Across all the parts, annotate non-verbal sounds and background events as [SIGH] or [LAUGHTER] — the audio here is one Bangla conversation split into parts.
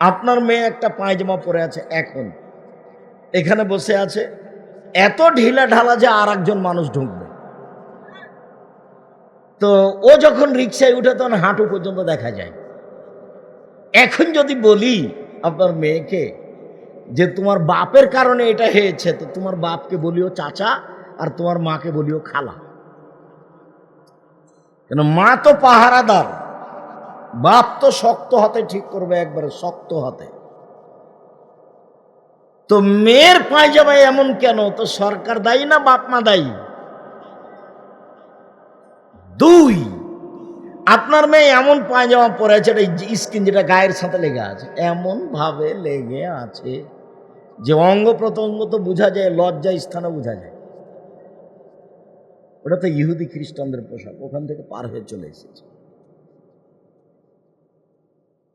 আপনার মেয়ে একটা পায়জামা পরে আছে এখন। এখানে বসে আছে, এত ঢিলা ঢালা যে আর একজন মানুষ ঢুকবে। তো ও যখন রিক্সায় উঠে তখন হাঁটু পর্যন্ত দেখা যায়। এখন যদি বলি আপনার মেয়েকে যে তোমার বাপের কারণে এটা হয়েছে, তো তোমার বাপকে বলিও চাচা আর তোমার মাকে বলিও খালা। কেন মা তো পাহারাদার। বাপ তো শক্ত হাতে ঠিক করবে একবারে শক্ত হাতে। তো মেয়ের পায়জামায় এমন কেন? তো সরকার দায়ী না বাপ মা দায়ী? দুই, আপনার মেয়ে এমন পায়জামা পরে আছে, এটা স্কিন যেটা গায়ের সাথে লেগে আছে, এমন ভাবে লেগে আছে যে অঙ্গ প্রত্যঙ্গ তো বোঝা যায়, লজ্জা স্থানে বোঝা যায়। ওটা তো ইহুদি খ্রিস্টানদের পোশাক, ওখান থেকে পার হয়ে চলে এসেছে।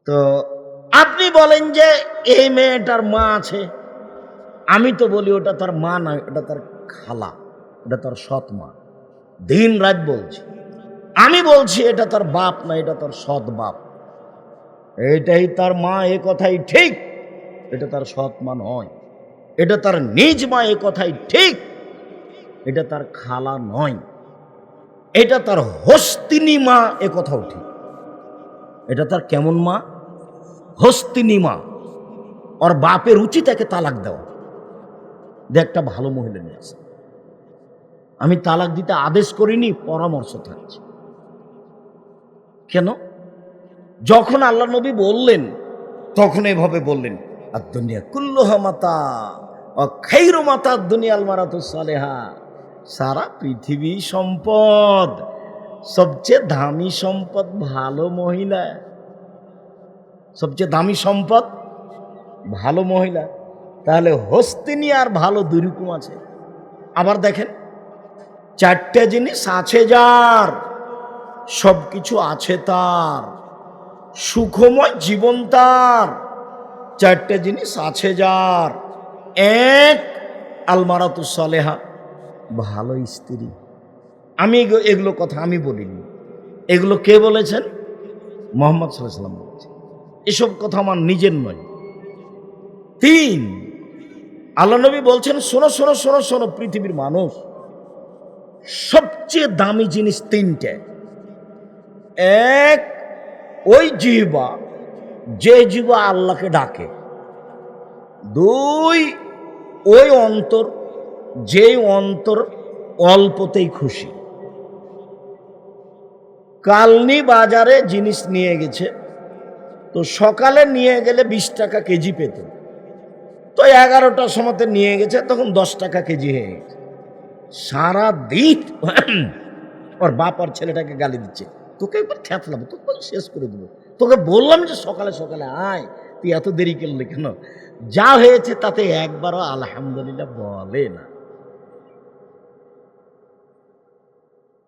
তো আপনি বলেন যে এই মেয়েটার মা আছে। আমি তো বলি ওটা তার মা নয় ওটা তার খালা ওটা তার সৎ মা। দিন রাত বলছি। আমি বলছি এটা তার বাপ না, এটা তার সৎ বাপ। এটাই তার মা, এ কথাই ঠিক। এটা তার সৎ মা নয়। এটা তার নিজ মা, এ কথাই ঠিক। এটা তার খালা নয়। এটা তার হস্তিনী মা, এ কথাও ঠিক। এটা তার কেমন মা? হস্তিনী মা ওর বাপের উচিত তাকে তালাক দেওয়া যে একটা ভালো মহিলা নিয়ে আসে। আমি তালাক দিতে আদেশ করিনি, পরামর্শ থাকছে। কেন? যখন আল্লাহ নবী বললেন, তখন এভাবে বললেন আর দুনিয়া কুল্লুহা মাতা খৈর মাতা দুনিয়াল মারাতু সালেহা। সারা পৃথিবী সম্পদ, সবচেয়ে দামি সম্পদ ভালো মহিলা। সবচেয়ে দামি সম্পদ? ভালো মহিলা। তাহলে হস্তিনী আর ভালো দুরকম আছে। আবার দেখেন, চারটে জিনিস আছে যার সব কিছু আছে তার। সুখময় জীবন তার, চারটে জিনিস আছে যার। এক, আলমারাতু সালেহা। ভালো স্ত্রী। আমি এগু- এগুলো কথা আমি বলিনি। এগুলো কে বলেছেন? মোহাম্মদ সাল্লাহ সাল্লাম বলেছেন। এসব কথা আমার নিজের নয়। তিন, আল্লাহ নবী বলছেন, শোনো শোনো শোনো শোনো, পৃথিবীর মানুষ, সবচেয়ে দামি জিনিস তিনটে। এক, ওই জিহ্বা, যে জিহ্বা আল্লাহকে ডাকে। দুই, ওই অন্তর, যেই অন্তর অল্পতেই খুশি। কালনি বাজারে জিনিস নিয়ে গেছে তো সকালে নিয়ে গেলে বিশ টাকা কেজি পেত। তো এগারোটার সময়তে নিয়ে গেছে, তখন দশ টাকা কেজি হয়ে গেছে। সারা দিন [CLEARS THROAT] ওর বাপ আর ছেলেটাকে গালি দিচ্ছে। তোকে একবার থ্যাতলাম তোকে শেষ করে দেবো। তোকে বললাম যে সকালে সকালে আয়, তুই এত দেরি করলি কেন? যা হয়েছে তাতে একবারও আলহামদুলিল্লাহ বলে না।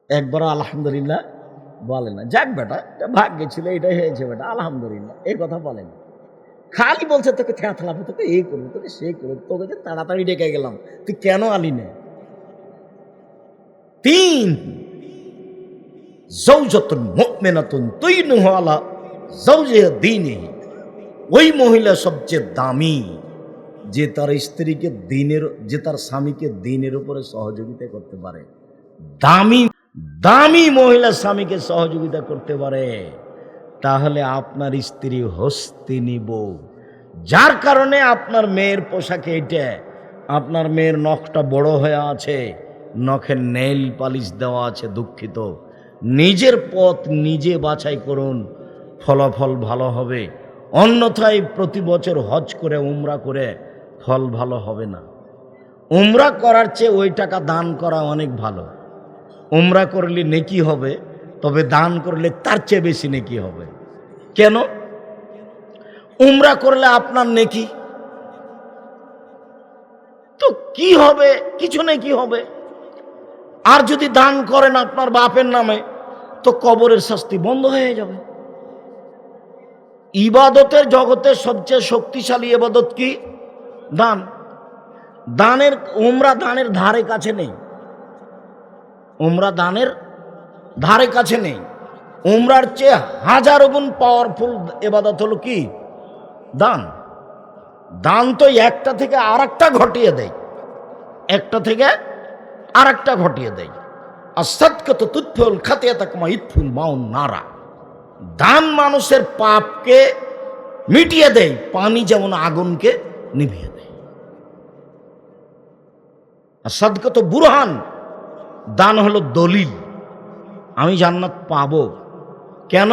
একবারও আলহামদুলিল্লাহ বলে না। যাক বেটা ভাগ্যে ছিল, এটাই হয়েছে বেটা, আলহামদুলিল্লাহ, এই কথা বলে না খালি বলছে, তোকে থ্যাতলাবো তোকে এই করব, তোকে সে করব, তোকে যে তাড়াতাড়ি ডেকে গেলাম, তুই কেন আলি না? তিন দীনিহি। ওই মহিলা সবচেয়ে দামি, যে তার স্ত্রীকে দিনের, যে তার স্বামীকে দিনের উপরে সহযোগিতা করতে পারে। দামি দামি মহিলা স্বামীকে সহযোগিতা করতে পারে, তাহলে আপনার স্ত্রী হস্তিনী বউ যার কারণে আপনার মেয়ের পোশাকে এটা, আপনার মেয়ের নখটা বড় হয়ে আছে, নখের নেল পালিশ দেওয়া আছে দুঃখিত। নিজের পথ নিজে বাছাই করুন, ফলাফল ভালো হবে। অন্যথায় প্রতি বছর হজ করে, উমরা করে ফল ভালো হবে না। উমরা করার চেয়ে ওই টাকা দান করা অনেক ভালো। উমরা করলে নেকি হবে, তবে দান করলে তার চেয়ে বেশি নেকি হবে। কেন? উমরা করলে আপনার নেকি। তো কি হবে? কিছু নেকি হবে। আর যদি দান করেন আপনার বাপের নামে, তো কবরের শাস্তি বন্ধ হয়ে যাবে। ইবাদতের জগতের সবচেয়ে শক্তিশালী ইবাদত কি? দান। দানের, উমরা দানের ধারে কাছে নেই। উমরা দানের ধারে কাছে নেই। উমরার চেয়ে হাজারো গুণ পাওয়ারফুল এবাদত হলো কি? দান। দান তো একটা থেকে আর একটা ঘটিয়ে দেয়। একটা থেকে আর একটা ঘটিয়ে দেয়। আর সৎকত তুৎফুল খাতিয়া তাকমা ইৎফুল মাউন নারা। দান মানুষের পাপকে মিটিয়ে দেয়, পানি যেমন আগুনকে নিভিয়ে দেয়। আর সদকত বুরহান দান হলো দলিল। আমি জান্নাত পাবো। কেন?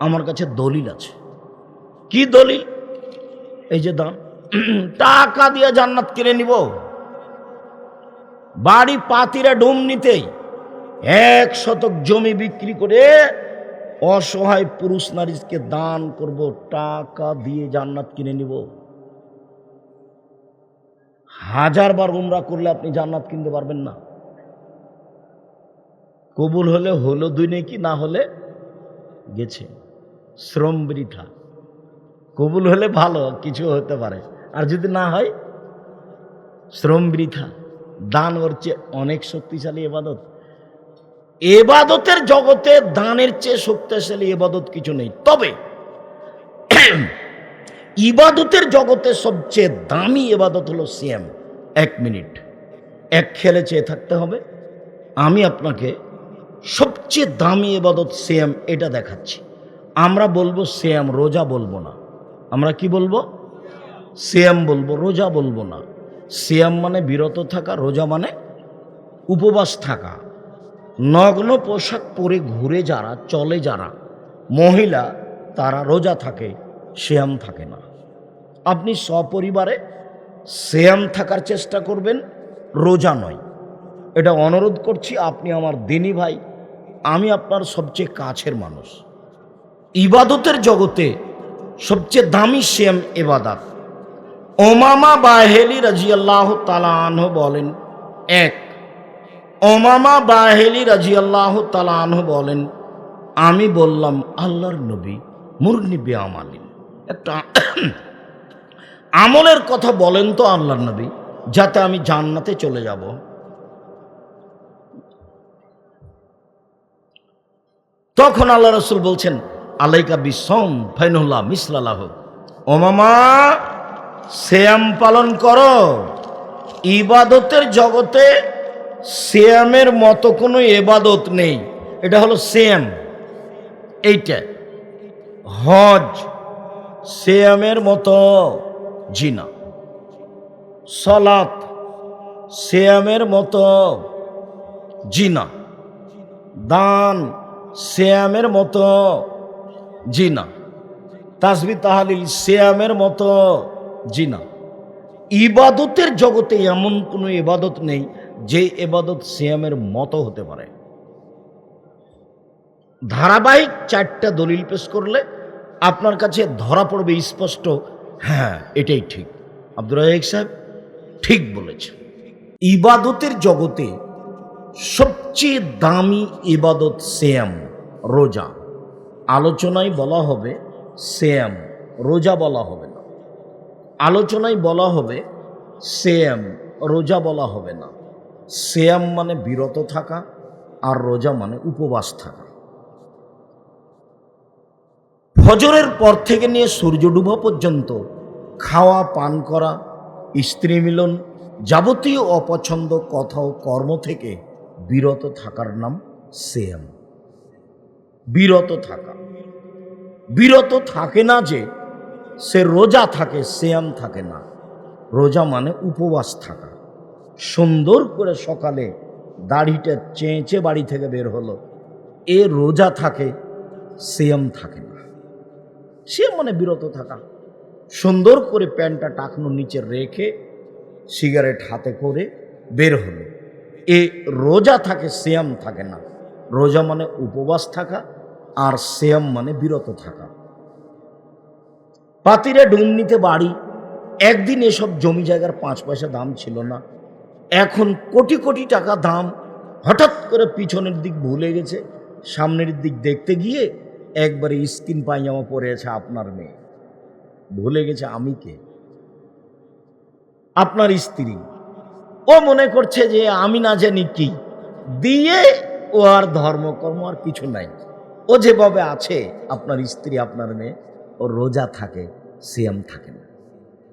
আমার কাছে দলিল আছে। কি দলিল? এই যে দান। টাকা দিয়ে জান্নাত কিনে নিব। বাড়ি পাতিরা ডুম নিতেই এক শতক জমি বিক্রি করে অসহায় পুরুষ নারীকে দান করব, টাকা দিয়ে জান্নাত কিনে নিব। হাজার বার উমরা করলে আপনি জান্নাত কিনতে পারবেন না। কবুল হলে হলো দুই নেকি, না হলে গেছে। শ্রম বৃথা। কবুল হলে ভালো, কিছু হতে পারে। আর যদি না হয়, শ্রম বৃথা। দান ওর চেয়ে অনেক শক্তিশালী এবাদত। এবাদতের জগতে দানের চেয়ে শক্তিশালী এবাদত কিছু নেই। তবে [CLEARS THROAT] ইবাদতের জগতে সবচেয়ে দামি এবাদত হলো সিএম এক মিনিট। এক খেলে চেয়ে থাকতে হবে। আমি আপনাকে সবচেয়ে দামি এবাদত সিএম এটা দেখাচ্ছি। আমরা বলব সিএম রোজা বলব না। আমরা কি বলব? সিএম বলব, রোজা বলব না। সিয়াম মানে বিরত থাকা, রোজা মানে উপবাস থাকা। নগ্ন পোশাক পরে ঘুরে যারা, চলে যারা, মহিলা, তারা রোজা থাকে শ্যাম থাকে না। আপনি সপরিবারে শ্যাম থাকার চেষ্টা করবেন, রোজা নয়। এটা অনুরোধ করছি, আপনি আমার দিনী ভাই আমি আপনার সবচেয়ে কাছের মানুষ। ইবাদতের জগতে সবচেয়ে দামি শ্যাম এবাদাত ওমামা বাহেলি রাজিয়াল্লাহ তালাহ বলেন, এক। ওমামা বাহেলি রাজিয়াল্লাহ তালাহ বলেন, আমি বললাম, আল্লাহর নবী মুরনিবে আমালিন একটা [COUGHS] আমলের কথা বলেন তো আল্লাহর নবী, যাতে আমি জান্নাতে চলে যাব। তখন আল্লাহ রসুল বলছেন, আলাইকা বিসম ফাইনুল্লাহ মিসলালাহ। ওমামা শ্যাম পালন করো। ইবাদতের জগতে শ্যামের মতো কোনো এবাদত নেই। এটা হলো শ্যাম। এইটা। হজ, শ্যামের মতো জিনা। সলাত, শ্যামের মতো জিনা। দান শ্যামের মতো। জিনা। তাসবি তাহালিল শ্যামের মতো জিনা। ইবাদতের জগতে এমন কোনো ইবাদত নেই যে এবাদত শ্যামের মতো হতে পারে। ধারাবাহিক চারটা দলিল পেশ করলে আপনার কাছে ধরা পড়বে স্পষ্ট হ্যাঁ এটাই ঠিক। আব্দুর রাজাক সাহেব ঠিক বলেছে ইবাদতের জগতে সবচেয়ে দামি ইবাদত শ্যাম। রোজা। আলোচনায় বলা হবে শ্যাম রোজা বলা হবে না। আলোচনায় বলা হবে শ্যাম রোজা বলা হবে না। শ্যাম মানে বিরত থাকা আর রোজা মানে উপবাস থাকা। ফজরের পর থেকে নিয়ে সূর্য ডুবা পর্যন্ত খাওয়া, পান করা, স্ত্রী মিলন যাবতীয় অপছন্দ, কথা ও কর্ম থেকে বিরত থাকার নাম শ্যাম বিরত থাকা। বিরত থাকে না যে, সে রোজা থাকে শ্যাম থাকে না। রোজা মানে উপবাস থাকা। সুন্দর করে সকালে দাড়িটা চেঁচে বাড়ি থেকে বের হলো। এ রোজা থাকে শ্যাম থাকে না। সে মানে বিরত থাকা। সুন্দর করে প্যান্টটা টাকনোর নিচে রেখে সিগারেট হাতে করে বের হলো। এ রোজা থাকে শ্যাম থাকে না। রোজা মানে উপবাস থাকা আর শ্যাম মানে বিরত থাকা। পাতিরে ডুমনিতে বাড়ি, একদিন এসব জমি জায়গার পাঁচ পয়সা দাম ছিল না। এখন কোটি কোটি টাকা দাম, হঠাৎ করে পিছনের দিক ভুলে গেছে, সামনের দিক দেখতে গিয়ে একবারে স্কিন পায়জামা পরে আছে আপনার মেয়ে। ভুলে গেছে আমি কে? আপনার স্ত্রী। ও মনে করছে যে আমি না জানি কি। দিয়ে ও আর ধর্মকর্ম আর কিছু নাই। ও যেভাবে আছে, আপনার স্ত্রী, আপনার মেয়ে, ও রোজা থাকে, সিয়াম থাকে না।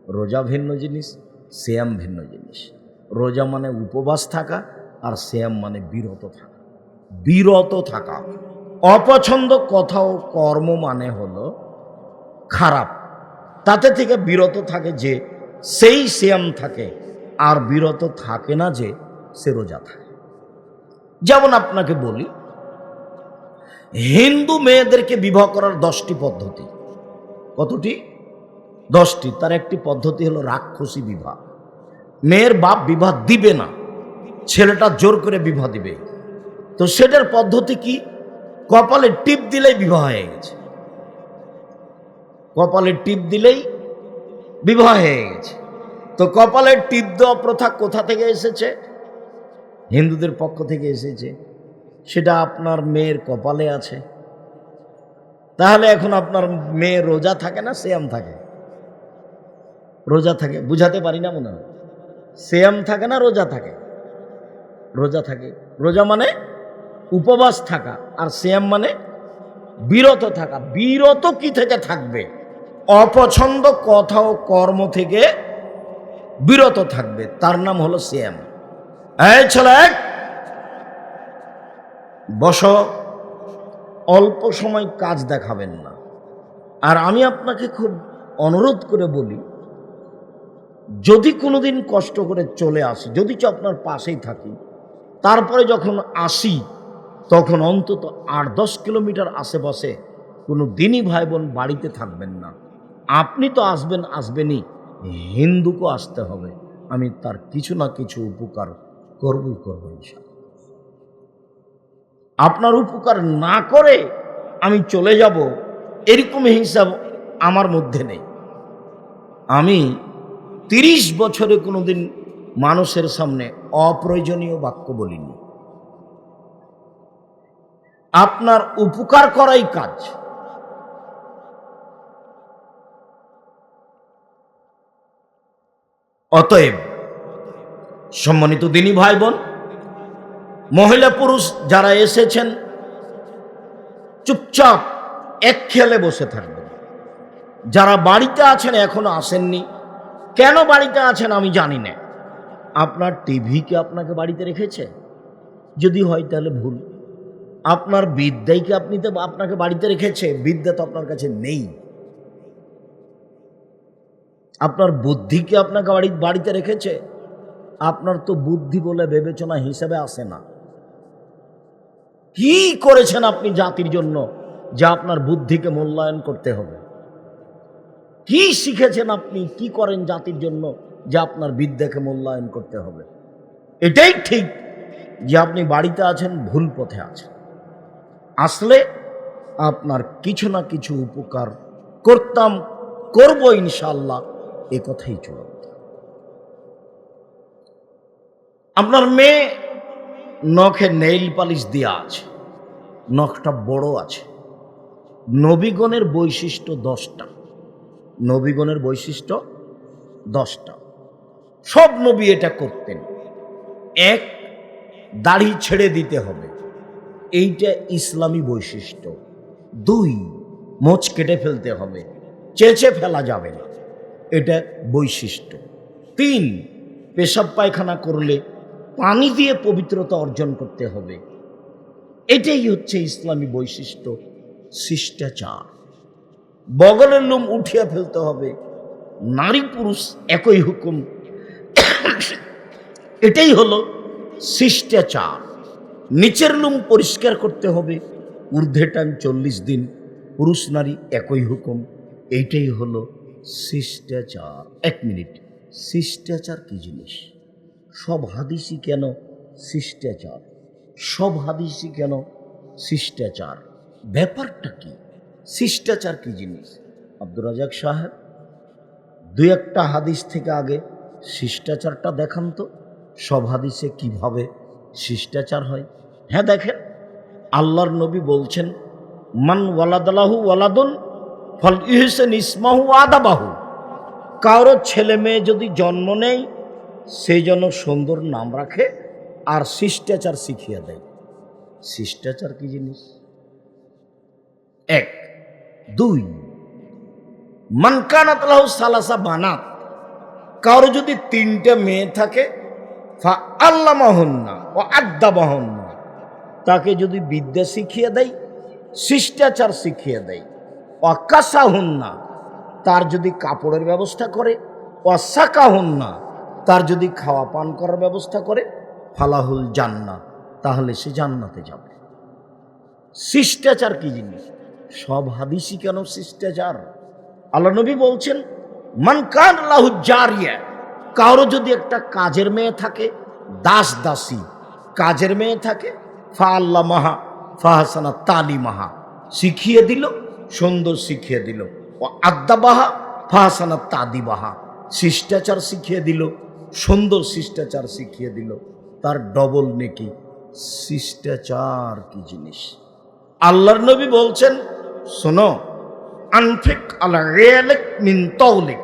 রোজা ভিন্ন জিনিস, সিয়াম ভিন্ন জিনিস। রোজা মানে উপবাস থাকা আর সিয়াম মানে বিরত থাকা। বিরত থাকা। অপছন্দ কথা ও কর্ম মানে হলো খারাপ। তাতে থেকে বিরত থাকে যে সেই সিয়াম থাকে, আর বিরত থাকে না যে সে রোজা থাকে। যেমন আপনাকে বলি হিন্দু মেয়েদেরকে বিবাহ করার দশটি পদ্ধতি। কতটি? দশটি। তার একটি পদ্ধতি হলো রাক্ষসী বিবাহ। মেয়ের বাপ বিবাহ দিবে না। ছেলেটা জোর করে বিবাহ দিবে। তো সেটার পদ্ধতি কি? কপালে টিপ দিলেই বিবাহ হয়ে গেছে। কপালে টিপ দিলেই বিবাহ হয়ে গেছে। তো কপালের টিপ দেওয়া প্রথা কোথা থেকে এসেছে? হিন্দুদের পক্ষ থেকে এসেছে। সেটা আপনার মেয়ের কপালে আছে। তাহলে এখন আপনার মেয়ে রোজা থাকে না, সেয়াম থাকে? রোজা থাকে, বুঝাতে পারি না মনে হয়। সেয়াম থাকে না, রোজা থাকে? রোজা থাকে। রোজা মানে উপবাস থাকা, আর সেয়াম মানে বিরত থাকা। বিরত কি থেকে থাকবে? অপছন্দ কথা ও কর্ম থেকে বিরত থাকবে। তার নাম হলো সিয়াম। এই ছেলে বস, অল্প সময় কাজ দেখাবেন না। আর আমি আপনাকে খুব অনুরোধ করে বলি, যদি কোনোদিন কষ্ট করে চলে আসি, যদি চ আপনার পাশেই থাকি, তারপরে যখন আসি, তখন অন্তত আট দশ কিলোমিটার আশেপাশে কোনো দিনই ভাই বোন বাড়িতে থাকবেন না। আপনি তো আসবেন, আসবেনই। হিন্দুকে আসতে হবে। আমি তার কিছু না কিছু উপকার করবই করব ইনশাল্লাহ আপনার উপকার না করে আমি চলে যাব, এরকম হিসাব আমার মধ্যে নেই। আমি তিরিশ বছরে কোনোদিন মানুষের সামনে অপ্রয়োজনীয় বাক্য বলিনি। আপনার উপকার করাই কাজ। অতএব সম্মানিত দিনী ভাই বোন মহিলা পুরুষ যারা এসেছেন, চুপচাপ এক খেয়ালে বসে থাকবেন। যারা বাড়িতে আছেন এখনও আসেননি, কেন বাড়িতে আছেন আমি জানি না। আপনার টিভি কি আপনাকে বাড়িতে রেখেছে? যদি হয় তাহলে ভুল। আপনার বিদ্যাই কি আপনি তো আপনাকে বাড়িতে রেখেছে? বিদ্যা তো আপনার কাছে নেই। আপনার বুদ্ধি কি আপনাকে বাড়ি, বাড়িতে রেখেছে? আপনার তো বুদ্ধি বলে বিবেচনা হিসেবে আসে না। কি করেছেন আপনি জাতির জন্য যা আপনার বুদ্ধিকে মূল্যায়ন করতে হবে? কি শিখেছেন আপনি? কি করেন জাতির জন্য যা আপনার বিদ্যাকে মূল্যায়ন করতে হবে? এটাই ঠিক যে আপনি বাড়িতে আছেন, ভুল পথে আছেন। আসলে আপনার কিছু না কিছু উপকার করতাম, করব ইনশাল্লাহ এ কথাই চলন্ত আপনার মেয়ে নখে নেইল পালিশ দেওয়া আছে। নখটা বড় আছে। নবীগণের বৈশিষ্ট্য দশটা। নবীগণের বৈশিষ্ট্য দশটা। সব নবী এটা করতেন। এক, দাড়ি ছেড়ে দিতে হবে। এইটা ইসলামী বৈশিষ্ট্য। দুই, মোচ কেটে ফেলতে হবে। চেঁচে ফেলা যাবে না। এটা বৈশিষ্ট্য। তিন, পেশাব পায়খানা করলে পানি দিয়ে পবিত্রতা অর্জন করতে হবে। এটাই হচ্ছে ইসলামী বৈশিষ্ট্য, শিষ্টাচার। বগলের লোম উঠিয়া ফেলতে হবে, নারী পুরুষ একই হুকুম। এটাই হলো শিষ্টাচার। নিচের লোম পরিষ্কার করতে হবে ঊর্ধ্বে টান চল্লিশ দিন পুরুষ নারী একই হুকুম। এইটাই হলো শিষ্টাচার। এক মিনিট, শিষ্টাচার কি জিনিস? সব হাদিসই কেন শিষ্টাচার? সব হাদিসই কেন শিষ্টাচার? ব্যাপারটা কি? শিষ্টাচার কি জিনিস? আব্দুর রাজাক সাহেব দুই একটা হাদিস থেকে আগে শিষ্টাচারটা দেখান তো। সব হাদিসে কীভাবে শিষ্টাচার হয়? হ্যাঁ দেখেন, আল্লাহর নবী বলছেন, মান ওয়ালাদালাহু ওয়ালাদুন ফল ইহসেন ইসমাহু আদাবাহু। কারও ছেলে মেয়ে যদি জন্ম নেয় সেই জন্য সুন্দর নাম রাখে আর শিষ্টাচার শিখিয়ে দেয়। শিষ্টাচার কি জিনিস? এক। দুই। মানকানাত সালাসা বানাত কারও যদি তিনটে মেয়ে থাকে, ফা আল্লামাহন্না ও আদ্দাবাহন্না তাকে যদি বিদ্যা শিখিয়ে দেয়, শিষ্টাচার শিখিয়ে দেয়। অকাশাহন্না তার যদি কাপড়ের ব্যবস্থা করে অসাকাহন্না তার যদি খাওয়া পান করার ব্যবস্থা করে, ফালাহুল জান্না তাহলে সে জান্নাতে যাবে। শিষ্টাচার কি জিনিস? সব হাদিসই কেন শিষ্টাচার? আল্লাহ নবী বলছেন মানকান লাহু জারিয়া কারও যদি একটা কাজের মেয়ে থাকে, দাস দাসী, কাজের মেয়ে থাকে, ফা আল্লাহ মাহা ফাহাসানা তালি মাহা, শিখিয়ে দিল, সুন্দর শিখিয়ে দিল। ও আদ্দা বাহা ফাহাসানা তাদি বাহা, শিষ্টাচার শিখিয়ে দিল। সুন্দর শিষ্টাচার শিখিয়ে দিল। তার ডবল নেকি, শিষ্টাচার কি জিনিস? আল্লাহর নবী বলছেন, শোনো, আনফিক আলা তৌলিক।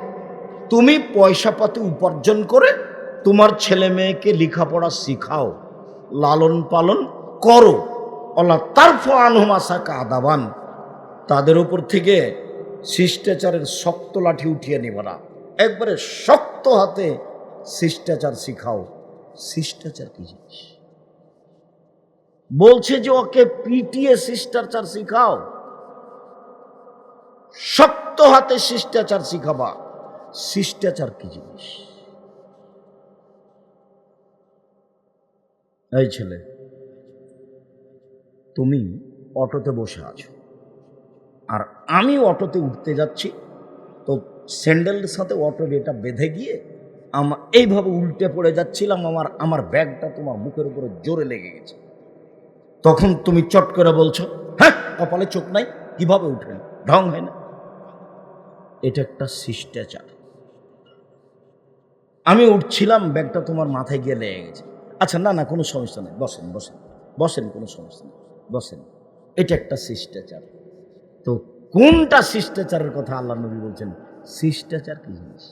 তুমি পয়সা পাতি উপার্জন করে তোমার ছেলে মেয়েকে লেখাপড়া শিখাও, লালন পালন করো। অলা তারফ আনহুমাসা কাদাবান তাদের উপর থেকে শিষ্টাচারের শক্ত লাঠি উঠিয়ে নিব একবারে শক্ত হাতে শিষ্টাচার শিখাও। শিষ্টাচার কি জিনিস? বলছে যে ওকে পিটিয়ে শিষ্টাচার শিখাও। শক্ত হাতে শিষ্টাচার শিখাবা। শিষ্টাচার কি জিনিস? এই ছেলে, তুমি অটোতে বসে আছো। আর আমি অটোতে উঠতে যাচ্ছি। তো স্যান্ডেলের সাথে অটোর এটা বেঁধে গিয়ে আমার এইভাবে উল্টে পড়ে যাচ্ছিলাম, আমার আমার ব্যাগটা তোমার মুখের উপরে জোরে লেগে গেছে। তখন তুমি চট করে বলছো হ্যাঁ কপালে চোখ নাই, কীভাবে উঠলেন ঢং হয় না? এটা একটা শিষ্টাচার। আমি উঠছিলাম, ব্যাগটা তোমার মাথায় গিয়ে লেগে গেছে। আচ্ছা না না, কোনো সমস্যা নেই, বসেন বসেন বসেন, কোনো সমস্যা নেই, বসেন। এটা একটা শিষ্টাচার। তো কোনটা শিষ্টাচারের কথা আল্লাহ নবী বলছেন? শিষ্টাচার কি জিনিস?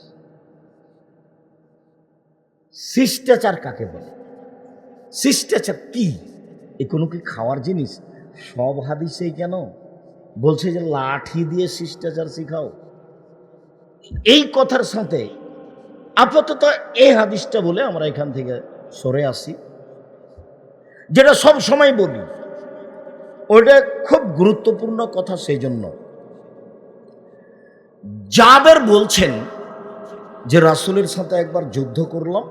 শিষ্টাচার কাকে বলে? শিষ্টাচার কি? এ কোনো কি খাওয়ার জিনিস? সব হাদিসেই কেন? বলছে যে লাঠি দিয়ে শিষ্টাচার শিখাও। এই কথার সাথে আপাতত এই হাদিসটা বলে আমরা এখান থেকে সরে আসি। যেটা সব সময় বলি ওটা খুব গুরুত্বপূর্ণ কথা সেই জন্য জাবের বলছেন যে রাসুলের সাথে একবার যুদ্ধ করলাম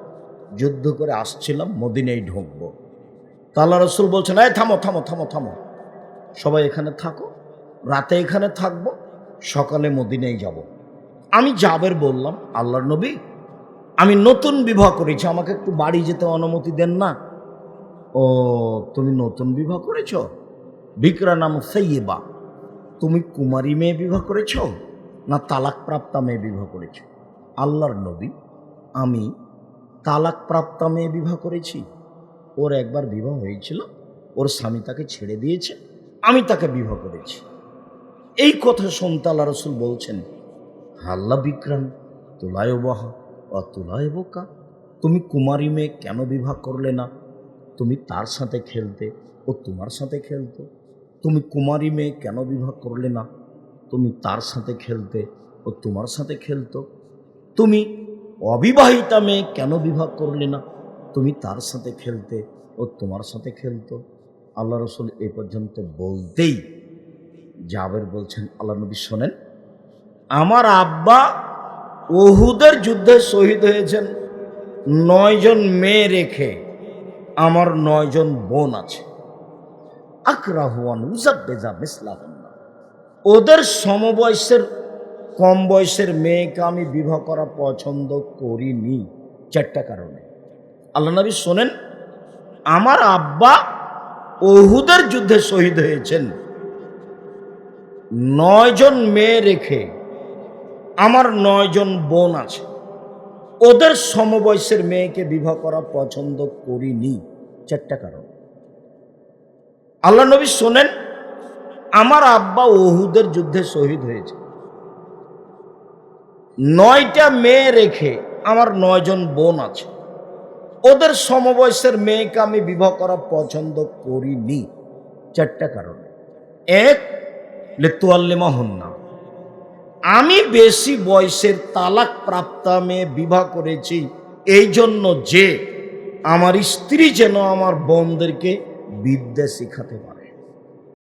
যুদ্ধ করে আসছিলাম মদিনেই ঢুকবো। তাল্লা রসুল বলছেন, এই থামো থামো থামো থামো। সবাই এখানে থাকো, রাতে এখানে থাকব, সকালে মদিনেই যাব। আমি জাবের বললাম, আল্লাহর নবী, আমি নতুন বিবাহ করেছি, আমাকে একটু বাড়ি যেতে অনুমতি দেন না। ও, তুমি নতুন বিবাহ করেছ? বিক্রা নাম সৈয়বা তুমি কুমারী মেয়ে বিবাহ করেছ না তালাক প্রাপ্তা মেয়ে বিবাহ করেছ? আল্লাহর নবী, আমি তালাক প্রাপ্তা মেয়ে বিবাহ করেছি। ওর একবার বিবাহ হয়েছিল, ওর স্বামী তাকে ছেড়ে দিয়েছে, আমি তাকে বিবাহ করেছি। এই কথা শুনতে রসুল বলছেন, হাল্লা বিক্রাম, তোলায় বাহা, অতুলায় বোকা। তুমি কুমারী মেয়ে কেন বিবাহ করলে না? তুমি তার সাথে খেলতে ও তোমার সাথে খেলতো। তুমি কুমারী মেয়ে কেন বিবাহ করলে না? তুমি তার সাথে খেলতে ও তোমার সাথে খেলতো। তুমি অবিবাহিতা মেয়ে কেন বিবাহ করলে না? তুমি তার সাথে খেলতে ও তোমার সাথে খেলতো। আল্লাহ রসুল এ পর্যন্ত বলতেই জাবের বলছেন, আল্লাহ নবী শোনেন, আমার আব্বা ওহুদের যুদ্ধে শহীদ হয়েছেন। নয়জন মেয়ে রেখে আমার নয়জন বোন আছে। আকরাহুয়ান ওদের সমবয়সের কম বয়সের মেয়েকে আমি বিবাহ করা পছন্দ করিনি। চারটা কারণে। আল্লাহ নবী শোনেন, আমার আব্বা ওহুদের যুদ্ধে শহীদ হয়েছেন। নয়জন মেয়ে রেখে আমার নয়জন বোন আছে। ওদের সমবয়সের মেয়েকে বিবাহ করা পছন্দ করিনি। চারটা কারণ। আল্লাহ নবী শোনেন, আমার আব্বা ওহুদের যুদ্ধে শহীদ হয়েছে। নয়টা মেয়ে রেখে আমার নয়জন বোন আছে। ওদের সমবয়সের মেয়েকে আমি বিবাহ করা পছন্দ করিনি। চারটা কারণে। এক, লেতুয়াল্লিমা হন্না। আমি বেশি বয়সের তালাক প্রাপ্তা মেয়ে বিবাহ করেছি এই জন্য যে আমার স্ত্রী যেন আমার বোনদেরকে বিদ্যা শেখাতে পারে।